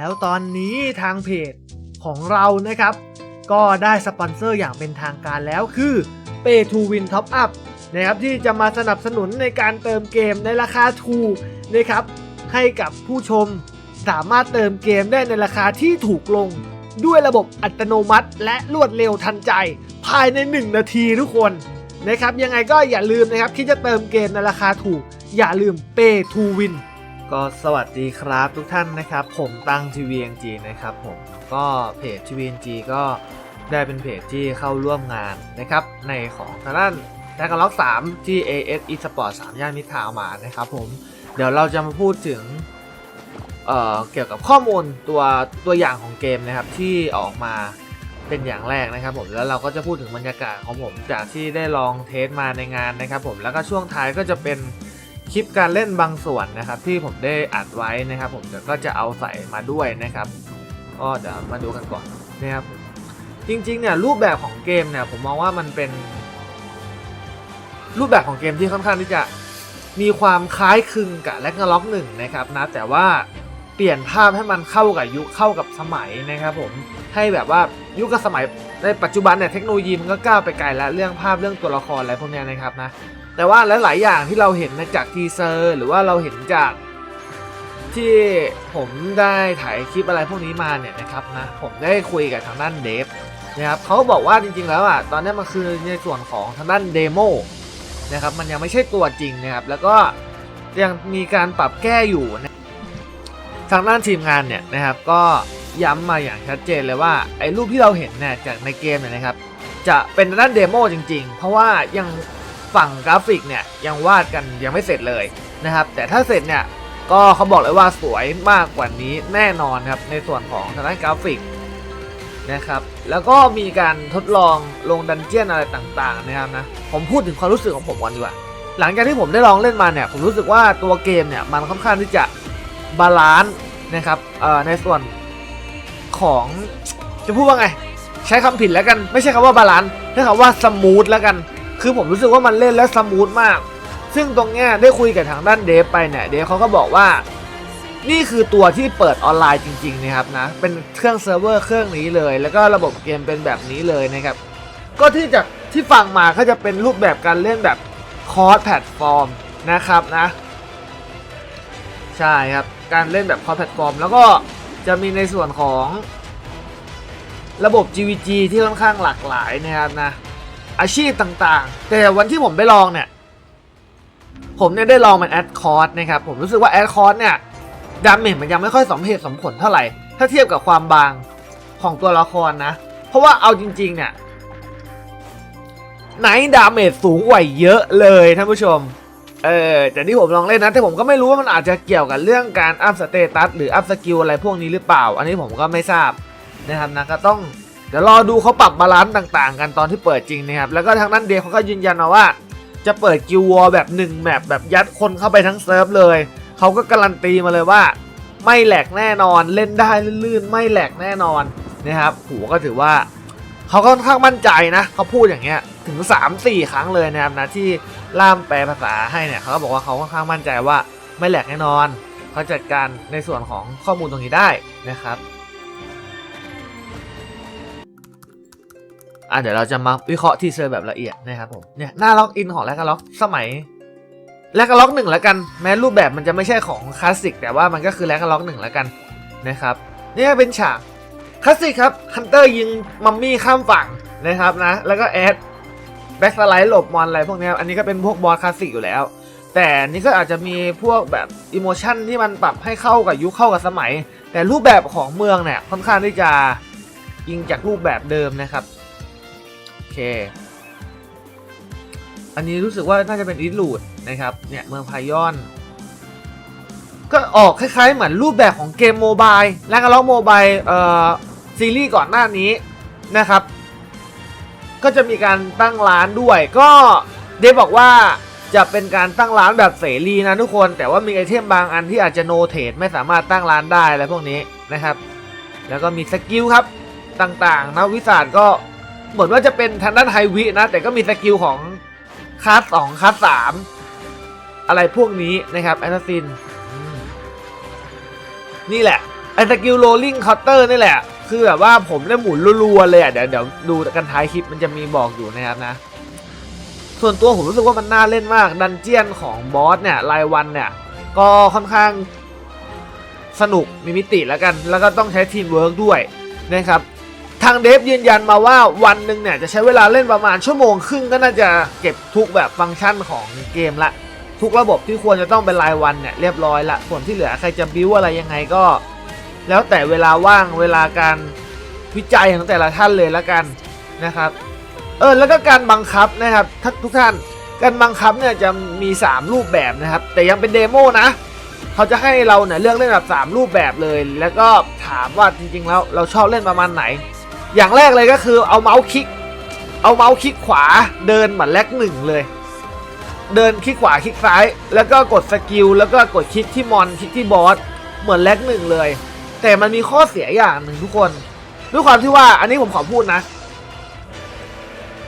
แล้วตอนนี้ทางเพจของเรานะครับ ก็ได้สปอนเซอร์อย่างเป็นทางการแล้วคือ Pay to Win Top Up นะครับที่จะมาสนับสนุนในการเติมเกมในราคาถูกนะครับ ให้กับผู้ชมสามารถเติมเกมได้ในราคาที่ถูกลง ด้วยระบบอัตโนมัติ และรวดเร็วทันใจ ภายใน 1 นาทีทุกคนนะครับยังไงก็อย่าลืมนะครับที่จะเติมเกมในราคาถูก อย่าลืม Pay to Win ก็สวัสดีครับทุกท่านนะครับ ผมตั้ง TVNG นะครับผมก็เพจ TVNG ก็ได้เป็นเพจที่เข้าร่วมงานนะครับ ในของทางด้านแท็กล็อก3ที่ AS Esport 3ย่านมิตรทาวมานะครับผมเดี๋ยวเราจะมาพูดถึงเเกี่ยวกับข้อมูลตัวตัวอย่างของเกมนะครับที่ออกมาเป็นอย่างแรกนะครับผมแล้วเราก็จะพูดถึงบรรยากาศของผมจากที่ได้ลองเทสมาในงานนะครับผมแล้วก็ช่วงท้ายก็จะเป็น คลิปการเล่นบางส่วนนะครับ ที่ผมได้อัดไว้นะครับ ผมเดี๋ยวก็จะเอาใส่มาด้วยนะครับก็เดี๋ยวมาดูกันก่อนนะครับ จริงๆเนี่ยรูปแบบของเกมเนี่ยผมมองว่ามันเป็น รูปแบบของเกมที่ค่อนข้างที่จะมีความคล้ายคลึงกับแล็กนาล็อกหนึ่งนะครับนะแต่ว่า เปลี่ยนภาพให้มันเข้ากับยุคเข้ากับสมัยนะครับผมให้แบบว่ายุคกับสมัยในปัจจุบันเนี่ยเทคโนโลยีมันก็ก้าวไปไกลแล้วเรื่องภาพเรื่องตัวละครอะไรพวกนี้นะครับนะแต่ว่าหลาย ๆ อย่างที่เราเห็นจากทีเซอร์หรือว่าเราเห็นจากที่ผมได้ถ่ายคลิปอะไรพวกนี้มาเนี่ยนะครับนะผมได้คุยกับทางด้านเดฟนะครับเขาบอกว่าจริง ๆ แล้วอะตอนนี้มันคือในส่วนของทางด้านเดโมนะครับมันยังไม่ใช่ตัวจริงนะครับแล้วก็ยังมีการปรับแก้อยู่นะ ทางด้านทีมงานเนี่ยนะครับก็ย้ำมาอย่างชัดเจนเลยว่าไอ้รูปที่เราเห็นเนี่ยจากในเกมเนี่ยนะครับ จะเป็นด้านเดโมจริง ๆ เพราะว่ายังฝั่งกราฟิกเนี่ยยังวาดกันยังไม่เสร็จเลยนะครับ แต่ถ้าเสร็จเนี่ยก็เขาบอกเลยว่าสวยมากกว่านี้แน่นอนครับในส่วนของทางด้านกราฟิกนะครับ แล้วก็มีการทดลองลงดันเจียนอะไรต่างๆนะครับนะผมพูดถึงความรู้สึกของผมก่อนดีกว่าหลังจากที่ผมได้ลองเล่นมาเนี่ยผมรู้สึกว่าตัวเกมเนี่ยมันค่อนข้างที่จะ บาลานซ์นะครับในส่วนของจะพูดว่าไง ใช้คำผิดแล้วกันไม่ใช่คำว่าบาลานซ์ใช้คำว่าสมูทแล้วกัน คือผมรู้สึกว่ามันเล่นแล้วสมูทมาก ซึ่งตรงเนี้ยได้คุยกับทางด้านเดฟไปเนี่ยเดฟเขาก็บอกว่า นี่คือตัวที่เปิดออนไลน์จริงๆนะครับนะเป็นเครื่องเซิร์ฟเวอร์เครื่องนี้เลย แล้วก็ระบบเกมเป็นแบบนี้เลยนะครับก็ที่จากที่ฟังมาก็จะเป็นรูปแบบการเล่นแบบคอร์สแพลตฟอร์มนะครับนะ ใช่ครับ การเล่นแบบคอแพลตฟอร์ม แล้วก็จะมีในส่วนของระบบ GVG ที่ค่อนข้างหลากหลายนะครับนะ อาชีพต่างๆ แต่วันที่ผมไปลองเนี่ย ผมเนี่ยได้ลองเป็นแอดคอร์สนะครับ ผมรู้สึกว่าแอดคอร์สเนี่ยดาเมจมันยังไม่ค่อยสมเหตุสมผลเท่าไหร่ ถ้าเทียบกับความบางของตัวละครนะ เพราะว่าเอาจริง ๆ เนี่ยไนท์ดาเมจสูงกว่าเยอะเลยท่านผู้ชม เออแต่ที่ผมลองเล่นนะแต่ผมก็ไม่รู้ว่ามันอาจจะเกี่ยวกับเรื่องการอัพสเตตัสหรืออัพสกิลอะไรพวกนี้หรือเปล่า อันนี้ผมก็ไม่ทราบนะครับนะก็ต้องเดี๋ยวรอดูเขาปรับบาลานซ์ต่างๆ กันตอนที่เปิดจริงนะครับแล้วก็ทางด้านเดย์เขาก็ยืนยันมาว่า จะเปิดกิลวอลแบบ1แมปแบบยัดคนเข้าไปทั้งเซิร์ฟเลยเขาก็การันตีมาเลยว่า ไม่แหลกแน่นอนเล่นได้ลื่นๆ ไม่แหลกแน่นอนนะครับโหก็ถือว่าเขาก็ค่อนข้างมั่นใจนะเขาพูดอย่างเงี้ย ถึง 3-4 ครั้งเลยนะครับนะที่ล่ามแปลภาษาให้เนี่ยเขาก็บอกว่าเขาค่อนข้างมั่นใจว่าไม่แหลกแน่นอนเขาจัดการในส่วนของข้อมูลตรงนี้ได้นะครับอะเดี๋ยวเราจะมาวิเคราะห์ทีเซอร์แบบละเอียดนะครับผมเนี่ยหน้าล็อกอินของแลกล็อกสมัยแลกล็อกหนึ่งแล้วกันแม้รูปแบบมันจะไม่ใช่ของคลาสสิกแต่ว่ามันก็คือแลกล็อกหนึ่งแล้วกันนะครับนี่เป็นฉากคลาสสิกครับฮันเตอร์ยิงมัมมี่ข้ามฝั่งนะครับนะแล้วก็แอด แบ็กสไลด์หลบมอนอะไรพวกนี้อันนี้ก็เป็นพวกบอสคลาสสิกอยู่แล้ว แต่นี่ก็อาจจะมีพวกแบบอิโมชันที่มันปรับให้เข้ากับยุคเข้ากับสมัย แต่รูปแบบของเมืองเนี่ยค่อนข้างที่จะยิงจากรูปแบบเดิมนะครับโอเค อันนี้รู้สึกว่าน่าจะเป็นอีลูดนะครับเนี่ยเมืองพายอนก็ออกคล้ายๆ เหมือนรูปแบบของเกมโมบายและก็ล็อกโมบายเอ่อซีรีส์ก่อนหน้านี้นะครับ ก็จะมีการตั้งร้านด้วย ก็เดฟบอกว่าจะเป็นการตั้งร้านแบบเสรีนะทุกคน แต่ว่ามีไอเทมบางอันที่อาจจะโนเทดไม่สามารถตั้งร้านได้อะไรพวกนี้นะครับ แล้วก็มีสกิลครับต่างๆนะวิสาดก็เหมือนว่าจะเป็นทางด้านไฮวินะ แต่ก็มีสกิลของคลาสสองคลาสสามอะไรพวกนี้นะครับแอสซินนี่แหละไอสกิลโรลลิงคาน์เตอร์นี่แหละ คือแบบว่าผมได้หมุนรัวๆเลยอะเดี๋ยวเดี๋ยวดูกันท้ายคลิปมันจะมีบอกอยู่นะครับนะ ส่วนตัวผมรู้สึกว่ามันน่าเล่นมากดันเจียนของบอสเนี่ยรายวันเนี่ย ก็ค่อนข้างสนุกมีมิติแล้วกัน แล้วก็ต้องใช้ทีมเวิร์กด้วยนะครับทางเดฟยืนยันมาว่าวันหนึ่งเนี่ยจะใช้เวลาเล่นประมาณชั่วโมงครึ่งก็น่าจะเก็บทุกแบบฟังก์ชันของเกมละ ทุกระบบที่ควรจะต้องเป็นรายวันเนี่ยเรียบร้อยละส่วนที่เหลือใครจะบิวอะไรยังไงก็ แล้วแต่เวลาว่างเวลาการวิจัยของแต่ละท่านเลยละกันนะครับเออแล้วก็การบังคับนะครับท,ทุกท่านการบังคับเนี่ยจะมี 3 รูปแบบนะครับ แต่ยังเป็นเดโมนะ เขาจะให้เราเนี่ยเลือกเล่นแบบ 3 รูปแบบเลย แล้วก็ถามว่าจริงๆแล้วเราชอบเล่นประมาณไหน อย่างแรกเลยก็คือเอาเมาส์คลิก เอาเมาส์คลิกขวาเดินเหมือนแลกหนึ่งเลย เดินคลิกขวาคลิกซ้าย แล้วก็กดสกิลแล้วก็กดคลิกที่มอนคลิกที่บอสเหมือนแลกหนึ่งเลย แต่มันมีข้อเสียอย่างหนึ่งทุกคน ด้วยความที่ว่าอันนี้ผมขอพูดนะ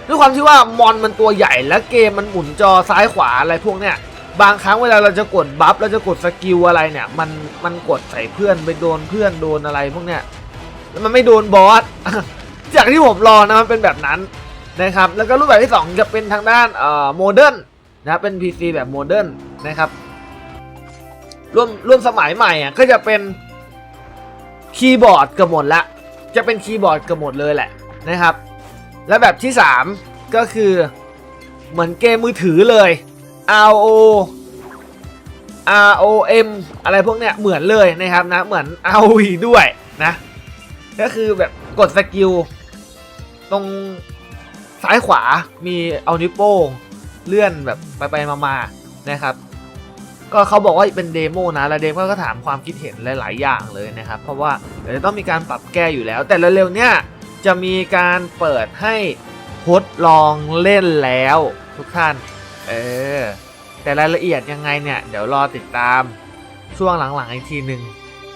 ด้วยความที่ว่ามอนมันตัวใหญ่และเกมมันหมุนจอซ้ายขวาอะไรพวกเนี้ยบางครั้งเวลาเราจะกดบัฟเราจะกดสกิลอะไรเนี่ย มันมันกดใส่เพื่อนไปโดนเพื่อนโดนอะไรพวกเนี้ยแล้วมันไม่โดนบอสจากที่ผมรอนะมันเป็นแบบนั้นนะครับ แล้วก็รูปแบบที่สองจะเป็นทางด้านเอ่อโมเดิร์นนะเป็น PC แบบโมเดิร์นนะครับร่วมร่วมสมัยใหม่อะก็จะเป็น คีย์บอร์ดเกือบหมดละจะเป็นคีย์บอร์ดเกือบหมดเลยแหละนะครับ และแบบที่ 3 ก็คือเหมือนเกมมือถือเลย R O R O M อะไรพวกเนี้ยเหมือนเลยนะครับนะเหมือน R O V ด้วยนะก็คือแบบกดสกิลตรงซ้ายขวามีเอานิ้วโป้งเลื่อนแบบไปไปมามาๆนะครับ ก็เขาบอกว่าเป็นเดโมนะแล้วเดมก็ถามความคิดเห็นหลาย ๆ อย่างเลยนะครับ เพราะว่าเดี๋ยวจะต้องมีการปรับแก้อยู่แล้ว แต่เร็วๆเนี้ยจะมีการเปิดให้ทดลองเล่นแล้วทุกท่าน เออ แต่รายละเอียดยังไงเนี่ย เดี๋ยวรอติดตามช่วงหลัง ๆ อีกทีหนึ่ง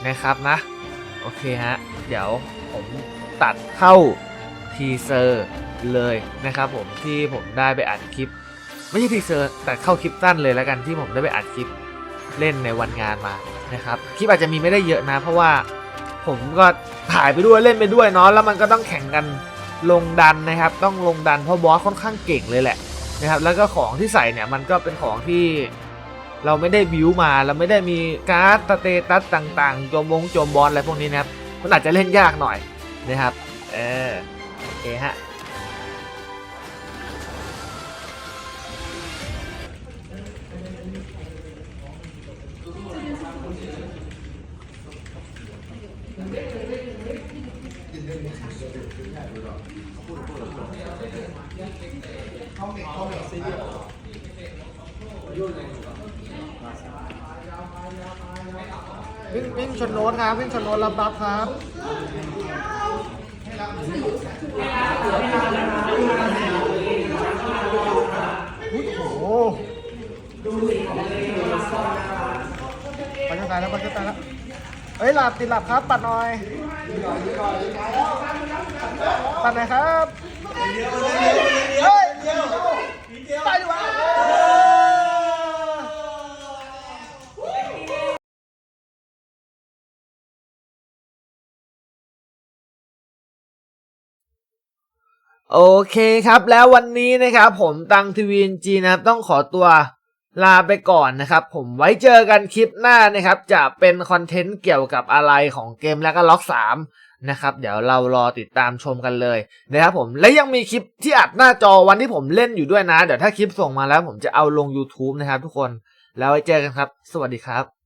นะครับนะ โอเคฮะ เดี๋ยวผมตัดเข้าทีเซอร์เลยนะครับผมที่ผมได้ไปอัดคลิป ไม่ใช่ทีเซอร์แต่เข้าคลิปสั้นเลยแล้วกันที่ผมได้ไปอัดคลิปเล่นในวันงานมานะครับคลิปอาจจะมีไม่ได้เยอะนะ เพราะว่าผมก็ถ่ายไปด้วยเล่นไปด้วยเนาะแล้วมันก็ต้องแข่งกันลงดันนะครับ ต้องลงดันเพราะบอสค่อนข้างเก่งเลยแหละนะครับแล้วก็ของที่ใส่เนี่ยมันก็เป็นของที่เราไม่ได้บิวมาเราไม่ได้มีการ์ดสเตตัสต่างๆโจมวงโจมบอสอะไรพวกนี้นะครับมันอาจจะเล่นยากหน่อยนะครับเออโอเคฮะ วิ่งวิ่งชนโน้ตครับวิ่งชนโน้ตรับบัฟครับโอ้โหไปจะตายแล้วไปจะตายแล้ว เอ้ยหลับติดหลับครับ ปัดหน่อยปัดหน่อยครับเฮ้ยไปดีกว่าโอเคครับแล้ววันนี้นะครับผมตังทีวีจีนะครับต้องขอตัว ลาไปก่อนนะครับ ผมไว้เจอกันคลิปหน้านะครับ จะเป็นคอนเทนต์เกี่ยวกับอะไรของเกมแล้วก็ล็อกสามนะครับ เดี๋ยวเรารอติดตามชมกันเลยนะครับผมและยังมีคลิปที่อัดหน้าจอวันที่ผมเล่นอยู่ด้วยนะ เดี๋ยวถ้าคลิปส่งมาแล้วผมจะเอาลง YouTube นะครับทุกคนแล้วไว้เจอกันครับ สวัสดีครับ